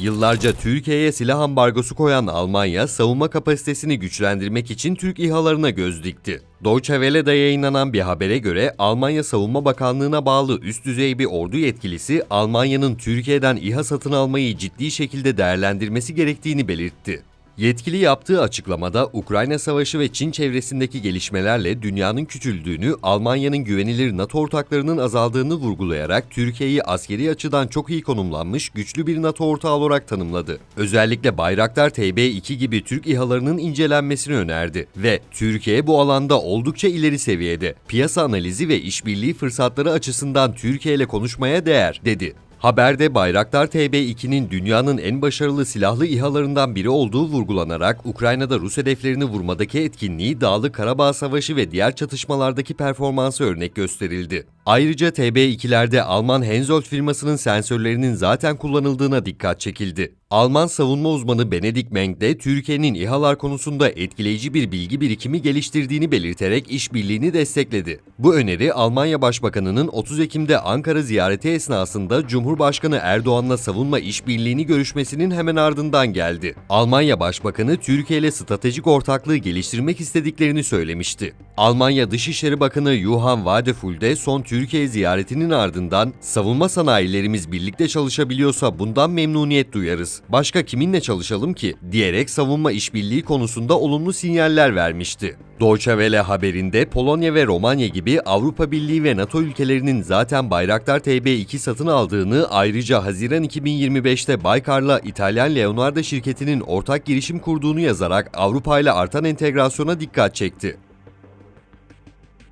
Yıllarca Türkiye'ye silah ambargosu koyan Almanya, savunma kapasitesini güçlendirmek için Türk İHA'larına göz dikti. Deutsche Welle'de yayınlanan bir habere göre Almanya Savunma Bakanlığı'na bağlı üst düzey bir ordu yetkilisi, Almanya'nın Türkiye'den İHA satın almayı ciddi şekilde değerlendirmesi gerektiğini belirtti. Yetkili yaptığı açıklamada Ukrayna Savaşı ve Çin çevresindeki gelişmelerle dünyanın küçüldüğünü, Almanya'nın güvenilir NATO ortaklarının azaldığını vurgulayarak Türkiye'yi askeri açıdan çok iyi konumlanmış güçlü bir NATO ortağı olarak tanımladı. Özellikle Bayraktar TB2 gibi Türk İHA'larının incelenmesini önerdi ve Türkiye bu alanda oldukça ileri seviyede. Piyasa analizi ve işbirliği fırsatları açısından Türkiye ile konuşmaya değer, dedi. Haberde Bayraktar TB2'nin dünyanın en başarılı silahlı İHA'larından biri olduğu vurgulanarak Ukrayna'da Rus hedeflerini vurmadaki etkinliği, Dağlık Karabağ Savaşı ve diğer çatışmalardaki performansı örnek gösterildi. Ayrıca TB2'lerde Alman Hensoldt firmasının sensörlerinin zaten kullanıldığına dikkat çekildi. Alman savunma uzmanı Benedikt Meng de Türkiye'nin İHA'lar konusunda etkileyici bir bilgi birikimi geliştirdiğini belirterek işbirliğini destekledi. Bu öneri Almanya Başbakanı'nın 30 Ekim'de Ankara ziyareti esnasında Cumhurbaşkanı Erdoğan'la savunma işbirliğini görüşmesinin hemen ardından geldi. Almanya Başbakanı Türkiye ile stratejik ortaklığı geliştirmek istediklerini söylemişti. Almanya Dışişleri Bakanı Johann Wadefull de son Türkiye ziyaretinin ardından savunma sanayilerimiz birlikte çalışabiliyorsa bundan memnuniyet duyarız. Başka kiminle çalışalım ki? diyerek savunma işbirliği konusunda olumlu sinyaller vermişti. Deutsche Welle haberinde Polonya ve Romanya gibi Avrupa Birliği ve NATO ülkelerinin zaten Bayraktar TB2 satın aldığını ayrıca Haziran 2025'te Baykar'la İtalyan Leonardo şirketinin ortak girişim kurduğunu yazarak Avrupa ile artan entegrasyona dikkat çekti.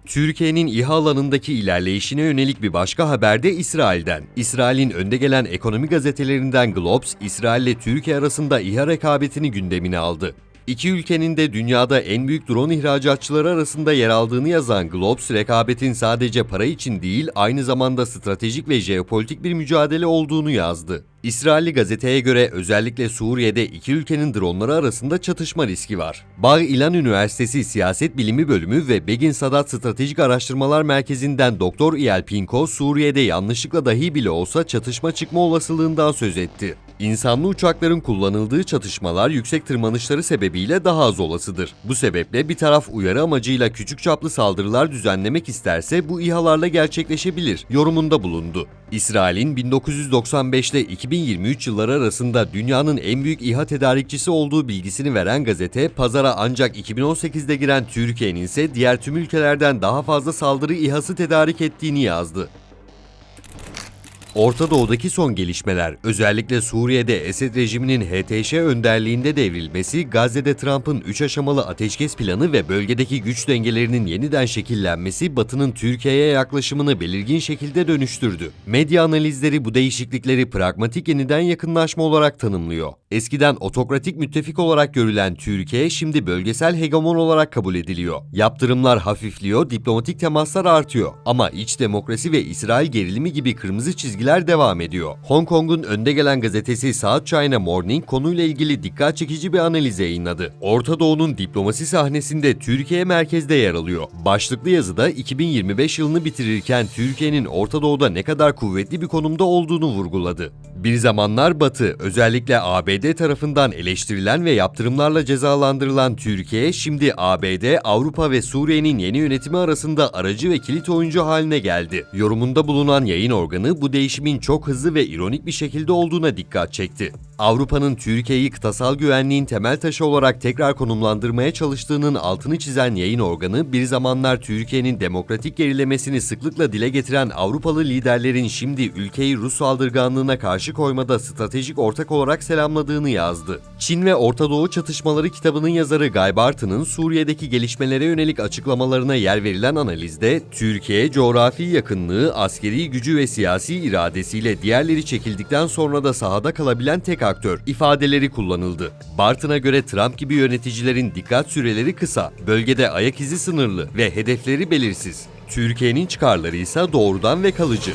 Türkiye'nin İHA alanındaki ilerleyişine yönelik bir başka haber de İsrail'den. İsrail'in önde gelen ekonomi gazetelerinden Globes, İsrail ile Türkiye arasında İHA rekabetini gündemine aldı. İki ülkenin de dünyada en büyük drone ihracatçıları arasında yer aldığını yazan Globes, rekabetin sadece para için değil, aynı zamanda stratejik ve jeopolitik bir mücadele olduğunu yazdı. İsrailli gazeteye göre özellikle Suriye'de iki ülkenin dronları arasında çatışma riski var. Bağ İlan Üniversitesi Siyaset Bilimi Bölümü ve Begin Sadat Stratejik Araştırmalar Merkezi'nden Doktor İyel Pinko, Suriye'de yanlışlıkla dahi bile olsa çatışma çıkma olasılığından söz etti. İnsanlı uçakların kullanıldığı çatışmalar yüksek tırmanışları sebebiyle daha az olasıdır. Bu sebeple bir taraf uyarı amacıyla küçük çaplı saldırılar düzenlemek isterse bu İHA'larla gerçekleşebilir yorumunda bulundu. İsrail'in 1995 ile 2023 yılları arasında dünyanın en büyük İHA tedarikçisi olduğu bilgisini veren gazete, pazara ancak 2018'de giren Türkiye'nin ise diğer tüm ülkelerden daha fazla saldırı İHA'sı tedarik ettiğini yazdı. Orta Doğu'daki son gelişmeler, özellikle Suriye'de Esed rejiminin HTŞ önderliğinde devrilmesi, Gazze'de Trump'ın 3 aşamalı ateşkes planı ve bölgedeki güç dengelerinin yeniden şekillenmesi Batı'nın Türkiye'ye yaklaşımını belirgin şekilde dönüştürdü. Medya analizleri bu değişiklikleri pragmatik yeniden yakınlaşma olarak tanımlıyor. Eskiden otokratik müttefik olarak görülen Türkiye şimdi bölgesel hegemon olarak kabul ediliyor. Yaptırımlar hafifliyor, diplomatik temaslar artıyor. Ama iç demokrasi ve İsrail gerilimi gibi kırmızı çizgiler devam ediyor. Hong Kong'un önde gelen gazetesi South China Morning konuyla ilgili dikkat çekici bir analiz yayınladı. Orta Doğu'nun diplomasi sahnesinde Türkiye merkezde yer alıyor. Başlıklı yazıda 2025 yılını bitirirken Türkiye'nin Orta Doğu'da ne kadar kuvvetli bir konumda olduğunu vurguladı. Bir zamanlar Batı, özellikle ABD tarafından eleştirilen ve yaptırımlarla cezalandırılan Türkiye, şimdi ABD, Avrupa ve Suriye'nin yeni yönetimi arasında aracı ve kilit oyuncu haline geldi. Yorumunda bulunan yayın organı bu değişimin çok hızlı ve ironik bir şekilde olduğuna dikkat çekti. Avrupa'nın Türkiye'yi kıtasal güvenliğin temel taşı olarak tekrar konumlandırmaya çalıştığının altını çizen yayın organı, bir zamanlar Türkiye'nin demokratik gerilemesini sıklıkla dile getiren Avrupalı liderlerin şimdi ülkeyi Rus saldırganlığına karşı koymada stratejik ortak olarak selamladığını yazdı. Çin ve Orta Doğu Çatışmaları kitabının yazarı Guy Barton'ın Suriye'deki gelişmelere yönelik açıklamalarına yer verilen analizde, Türkiye coğrafi yakınlığı, askeri gücü ve siyasi iradesiyle diğerleri çekildikten sonra da sahada kalabilen tek aktör ifadeleri kullanıldı. Barton'a göre Trump gibi yöneticilerin dikkat süreleri kısa, bölgede ayak izi sınırlı ve hedefleri belirsiz. Türkiye'nin çıkarları ise doğrudan ve kalıcı.